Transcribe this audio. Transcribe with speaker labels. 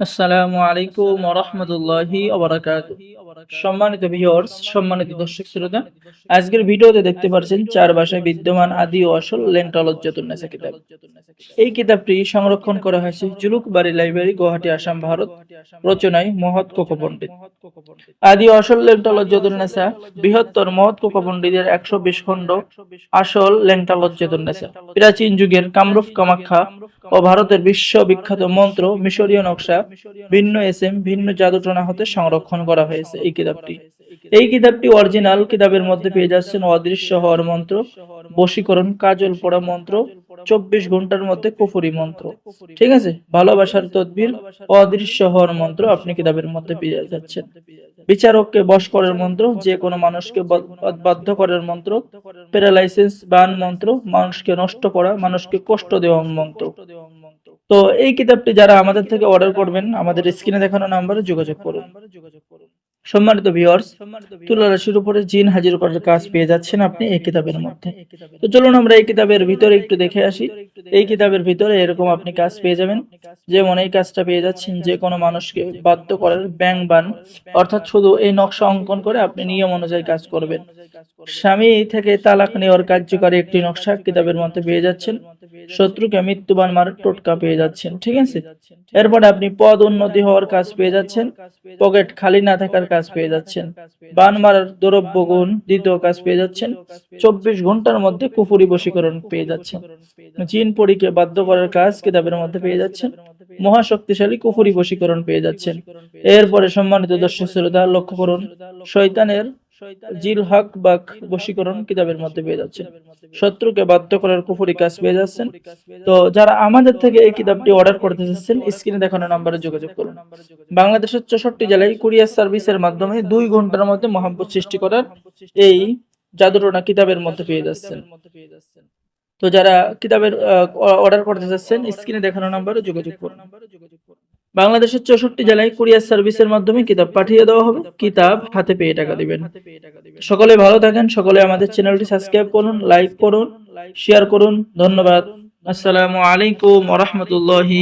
Speaker 1: আসসালামু আলাইকুম রহমতুল্লাহি সম্মানিত ভিউয়ার্স সম্মানিত দর্শক শ্রোতা, আজকের ভিডিওতে দেখতে পাচ্ছেন চার ভাষায় বিদ্যমান আদি ও আসল লেন্টালজ্জাতুন্নেসা কিতাব। এই কিতাবটি সংরক্ষণ করা হয়েছে জুলুকবাড়ি লাইব্রেরি, গুয়াহাটি, আসাম, ভারত, রচনায় মহৎ কোকো পণ্ডিত। আদি ও আসল লেন্টালজ্জাতুন্নেসা বৃহত্তর মহৎ কোকো পণ্ডিতের একশো বিশ খণ্ড আসল লেন্টালজ্জাতুন্নেসা প্রাচীন যুগের কামরূপ কামাখ্যা ও ভারতের বিশ্ববিখ্যাত মন্ত্র মিশরীয় নকশা ভিন্ন এস এম ভিন্ন জাদুটনা হতে সংরক্ষণ করা হয়েছে এই কিতাবটি। এই কিতাবটি অরিজিনাল কিতাবের মধ্যে পেয়ে যাচ্ছেন অদৃশ্য হওয়ার মন্ত্র, বশীকরণ, কাজল পড়া মন্ত্র, চব্বিশ ঘণ্টার মধ্যে কুফুরি মন্ত্র। ঠিক আছে? ভালোবাসার তদবির, অদৃশ্য হওয়ার মন্ত্র আপনি কিতাবের মধ্যে পেয়ে যাচ্ছেন। বিচারককে বশ করার মন্ত্র, যে কোনো মানুষকে বাধ্য করার মন্ত্র, প্যারালাইসিস বান মন্ত্র, মানুষকে নষ্ট করা, মানুষকে কষ্ট দেওয়া মন্ত্র। তো এই কিতাবটি যারা আমাদের থেকে অর্ডার করবেন, আমাদের স্ক্রিনে দেখানো নাম্বারে যোগাযোগ করুন। সম্মানিত ভিউয়ার্স তুলা রাশির উপরে জিন হাজির করার কাজ পেয়ে যাচ্ছেন আপনি এই কিতাবের মধ্যে। তো চলুন আমরা এই কিতাবের ভিতরে একটু দেখে আসি। এই কিতাবের ভিতরে এরকম আপনি কাজ পেয়ে যাবেন, যেমন এই কাজটা পেয়ে যাচ্ছেন যে কোনো মানুষকে বাধ্য করার ব্যাং বান, অর্থাৎ শুধু এই নকশা অঙ্কন করে আপনি নিয়ম অনুযায়ী কাজ করবেন। স্বামী থেকে তালাক নেওয়ার কার্যকারী একটি নকশা কিতাবের মধ্যে পেয়ে যাচ্ছেন। শত্রুকে মৃত্যুবান মারার টোটকা পেয়ে যাচ্ছেন, ঠিক আছে? এরপরে আপনি পদ উন্নতি হওয়ার কাজ পেয়ে যাচ্ছেন, পকেট খালি না থাকার কাজ পেয়ে যাচ্ছেন, বান মারার দ্রব্য গুণ দ্বিতীয় কাজ পেয়ে যাচ্ছেন, চব্বিশ ঘণ্টার মধ্যে কুফুরি বশীকরণ পেয়ে যাচ্ছেন, জিন পরীকে বাধ্য করার কাজ কিতাবের মধ্যে পেয়ে যাচ্ছেন, মহাশক্তিশালী কুফুরি বশীকরণ পেয়ে যাচ্ছেন। এরপরে সম্মানিত দর্শক শ্রোতা, লক্ষ্য করুন, শয়তানের জিল হক বাক বশীকরণ কিতাবের মধ্যে পেয়ে যাচ্ছেন শত্রুকে বাধ্য করার কুফুরি কাজ পেয়ে যাচ্ছেন। তো যারা আমাদের থেকে এই কিতাবটি অর্ডার করতে চাচ্ছেন স্ক্রিনে দেখানো নাম্বারে যোগাযোগ করুন। বাংলাদেশের চৌষট্টি জেলায় কুরিয়ার সার্ভিসের মাধ্যমে দুই ঘণ্টার মধ্যে মহাব্বত সৃষ্টি করার এই জাদুটনা কিতাবের মধ্যে পেয়ে যাচ্ছেন। তো যারা কিতাবের অর্ডার করতে চাচ্ছেন স্ক্রিনে দেখানো নাম্বারে যোগাযোগ করুন। বাংলাদেশের চৌষট্টি জেলায় কুরিয়ার সার্ভিসের মাধ্যমে কিতাব পাঠিয়ে দেওয়া হবে। কিতাব হাতে পেয়ে টাকা দিবেন। সকলে ভালো থাকেন, সকলে আমাদের চ্যানেলটি সাবস্ক্রাইব করুন, লাইক করুন, শেয়ার করুন। ধন্যবাদ। আসসালামু আলাইকুম রাহমাতুল্লাহি